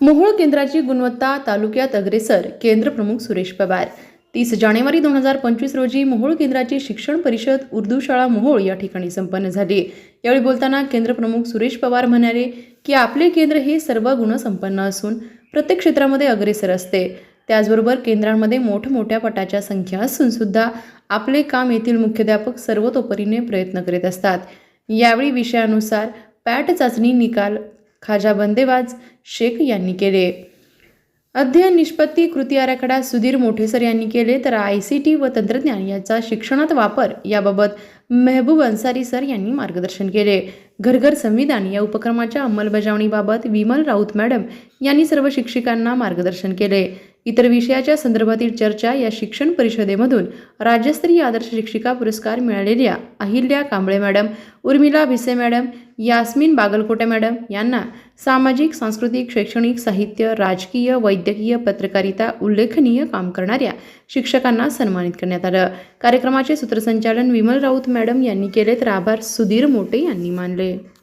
मोहोळ केंद्राची गुणवत्ता तालुक्यात अग्रेसर केंद्र प्रमुख सुरेश पवार. तीस जानेवारी दोन हजार पंचवीस रोजी मोहोळ केंद्राची शिक्षण परिषद उर्दू शाळा मोहोळ या ठिकाणी संपन्न झाली. यावेळी बोलताना केंद्रप्रमुख सुरेश पवार म्हणाले की आपले केंद्र हे सर्व गुणसंपन्न असून प्रत्येक क्षेत्रामध्ये अग्रेसर असते. त्याचबरोबर केंद्रांमध्ये मोठमोठ्या पटाच्या संख्या असून सुद्धा आपले काम येथील मुख्याध्यापक सर्वतोपरीने प्रयत्न करीत असतात. यावेळी विषयानुसार पॅट चाचणी निकाल खाजा बंदेवाज शेख यांनी केले. अध्ययन निष्पत्ती कृती आराखडा सुधीर मोठेसर यांनी केले तर आय सी टी व तंत्रज्ञान याचा शिक्षणात वापर याबाबत मेहबूब अन्सारी सर यांनी मार्गदर्शन केले. घरघर संविधान या उपक्रमाच्या अंमलबजावणीबाबत विमल राऊत मॅडम यांनी सर्व शिक्षिकांना मार्गदर्शन केले. इतर विषयाच्या संदर्भातील चर्चा या शिक्षण परिषदेमधून राज्यस्तरीय आदर्श शिक्षिका पुरस्कार मिळालेल्या Ahilya Kamble madam Urmila Bhise madam Yasmin Bagalkote madam यांना सामाजिक सांस्कृतिक शैक्षणिक साहित्य राजकीय वैद्यकीय पत्रकारिता उल्लेखनीय काम करणाऱ्या शिक्षकांना सन्मानित करण्यात आलं. कार्यक्रमाचे सूत्रसंचालन विमल राऊत मॅडम यांनी केले तर आभार सुधीर मोटे यांनी मानले.